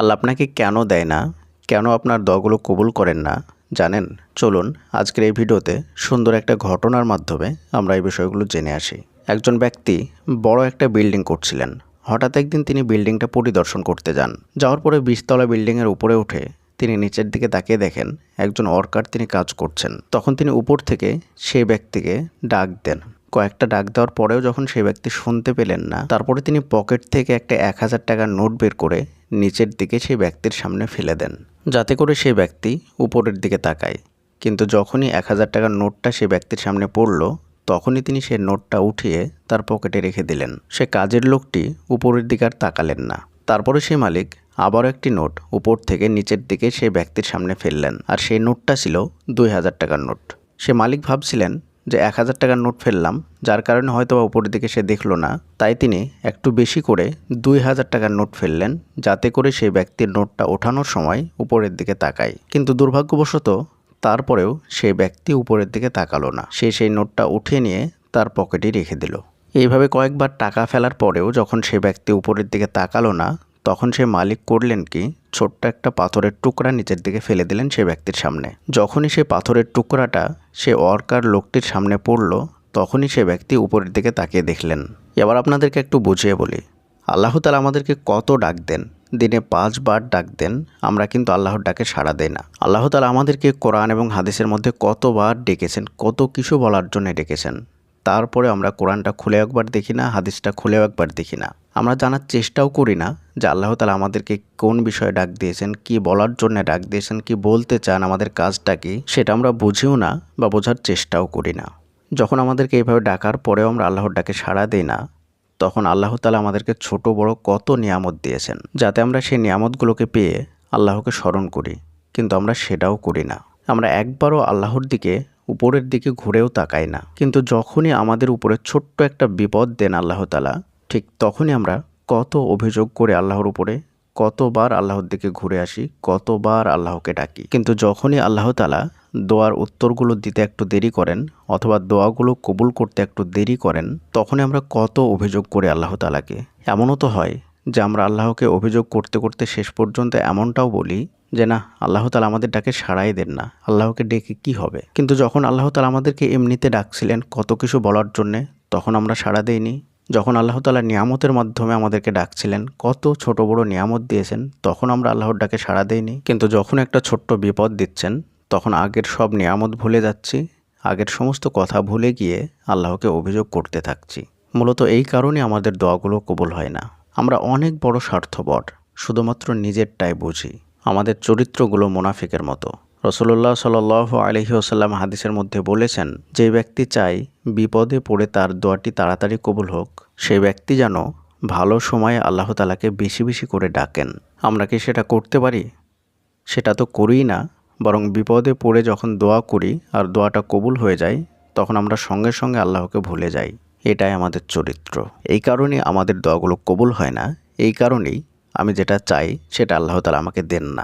আল্লাহ আপনাকে কেন দেয় না? কেন আপনার দগুলো কবুল করেন না? জানেন? চলুন আজকের এই ভিডিওতে সুন্দর একটা ঘটনার মাধ্যমে আমরা এই বিষয়গুলো জেনে আসি। একজন ব্যক্তি বড় একটা বিল্ডিং করছিলেন। হঠাৎ একদিন তিনি বিল্ডিংটা পরিদর্শন করতে যান। যাওয়ার পরে বিশতলা বিল্ডিংয়ের উপরে উঠে তিনি নিচের দিকে তাকিয়ে দেখেন একজন ওয়ার্কার তিনি কাজ করছেন। তখন তিনি উপর থেকে সেই ব্যক্তিকে ডাক দেন। কয়েকটা ডাক দেওয়ার পরেও যখন সেই ব্যক্তি শুনতে পেলেন না, তারপরে তিনি পকেট থেকে একটা এক হাজার টাকার নোট বের করে নিচের দিকে সেই ব্যক্তির সামনে ফেলে দেন। যাতে করে সেই ব্যক্তি উপরের দিকে তাকায়। কিন্তু যখনই এক হাজার টাকার নোটটা সেই ব্যক্তির সামনে পড়ল, তখনই তিনি সেই নোটটা উঠিয়ে তার পকেটে রেখে দিলেন। সে কাজের লোকটি উপরের দিকে আর তাকালেন না। তারপরে সেই মালিক আবারও একটি নোট উপর থেকে নিচের দিকে সেই ব্যক্তির সামনে ফেললেন। আর সেই নোটটা ছিল দুই হাজার টাকার নোট। সে মালিক ভাবছিলেন যে এক হাজার টাকার নোট ফেললাম, যার কারণে হয়তো বা উপরের দিকে সে দেখল না, তাই তিনি একটু বেশি করে দুই হাজার টাকার নোট ফেললেন, যাতে করে সেই ব্যক্তির নোটটা ওঠানোর সময় উপরের দিকে তাকায়। কিন্তু দুর্ভাগ্যবশত তারপরেও সেই ব্যক্তি উপরের দিকে তাকালো না। সে সেই নোটটা উঠিয়ে নিয়ে তার পকেটে রেখে দিল। এইভাবে কয়েকবার টাকা ফেলার পরেও যখন সে ব্যক্তি উপরের দিকে তাকালো না তখন সে মালিক করলেন কি? ছোট্ট একটা পাথরের টুকরা নিচের দিকে ফেলে দিলেন সে ব্যক্তির সামনে। যখনই সে পাথরের টুকরাটা সে ওয়ার্কার লোকটির সামনে পড়ল, তখনই সে ব্যক্তি উপরের দিকে তাকিয়ে দেখলেন। এবার আপনাদেরকে একটু বুঝিয়ে বলি। আল্লাহ তালা আমাদেরকে কত ডাক দেন? দিনে পাঁচবার ডাক দেন, আমরা কিন্তু আল্লাহর ডাকে সাড়া দেই না। আল্লাহ তালা আমাদেরকে কোরআন এবং হাদিসের মধ্যে কতবার ডেকেছেন, কত কিছু বলার জন্য ডেকেছেন। তারপরে আমরা কোরআনটা খুলে একবার দেখি না, হাদিসটা খুলেও একবার দেখি না। আমরা জানার চেষ্টাও করি না যে আল্লাহ তালা আমাদেরকে কোন বিষয়ে ডাক দিয়েছেন, কি বলার জন্য ডাক দিয়েছেন, কি বলতে চান, আমাদের কাজটা কি, সেটা আমরা বুঝিও না বা বোঝার চেষ্টাও করি না। যখন আমাদেরকে এইভাবে ডাকার পরেও আমরা আল্লাহর ডাকে সাড়া দিই না, তখন আল্লাহ তালা আমাদেরকে ছোট, বড় কত নিয়ামত দিয়েছেন, যাতে আমরা সেই নিয়ামতগুলোকে পেয়ে আল্লাহকে স্মরণ করি। কিন্তু আমরা সেটাও করি না। আমরা একবারও আল্লাহর দিকে উপরের দিকে ঘুরেও তাকাই না। কিন্তু যখনই আমাদের উপরে ছোট্ট একটা বিপদ দেন আল্লাহ তালা ঠিক তখনই আমরা কত অভিযোগ করে আল্লাহর উপরে, কতবার আল্লাহর দিকে ঘুরে আসি, কতবার আল্লাহকে ডাকি। কিন্তু যখনই আল্লাহ তালা দোয়ার উত্তরগুলো দিতে একটু দেরি করেন অথবা দোয়াগুলো কবুল করতে একটু দেরি করেন, তখনই আমরা কত অভিযোগ করি আল্লাহ তালাকে এমনও তো হয় যে আমরা আল্লাহকে অভিযোগ করতে করতে শেষ পর্যন্ত এমনটাও বলি যে না, আল্লাহ তালা আমাদের ডাকে সাড়াই দেন না। আল্লাহকে ডেকে কি হবে? কিন্তু যখন আল্লাহ তালা আমাদেরকে এমনিতে ডাকছিলেন কত কিছু বলার জন্যে, তখন আমরা সাড়া দেইনি। যখন আল্লাহ তালা নিয়ামতের মাধ্যমে আমাদেরকে ডাকছিলেন, কত ছোট বড় নিয়ামত দিয়েছেন, তখন আমরা আল্লাহর ডাকে সাড়া দেইনি। কিন্তু যখন একটা ছোট্ট বিপদ দিচ্ছেন, তখন আগের সব নিয়ামত ভুলে যাচ্ছি, আগের সমস্ত কথা ভুলে গিয়ে আল্লাহকে অভিযোগ করতে থাকছি। মূলত এই কারণে আমাদের দোয়াগুলো কবুল হয় না। আমরা অনেক বড় স্বার্থপর, শুধুমাত্র নিজেরটাই বুঝি। আমাদের চরিত্রগুলো মোনাফিকের মতো। রসুল্লাহ সাল আলহি আসাল্লাম হাদিসের মধ্যে বলেছেন, যে ব্যক্তি চাই বিপদে পড়ে তার দোয়াটি তাড়াতাড়ি কবুল হোক সেই ব্যক্তি যেন ভালো সময়ে আল্লাহ তালাকে বেশি বেশি করে ডাকেন। আমরা কি সেটা করতে পারি? সেটা তো করিই না, বরং বিপদে পড়ে যখন দোয়া করি আর দোয়াটা কবুল হয়ে যায়, তখন আমরা সঙ্গে সঙ্গে আল্লাহকে ভুলে যাই। এটাই আমাদের চরিত্র। এই কারণে আমাদের দোয়াগুলো কবুল হয় না, এই কারণেই আমি যেটা চাই সেটা আল্লাহ তালা আমাকে দেন না।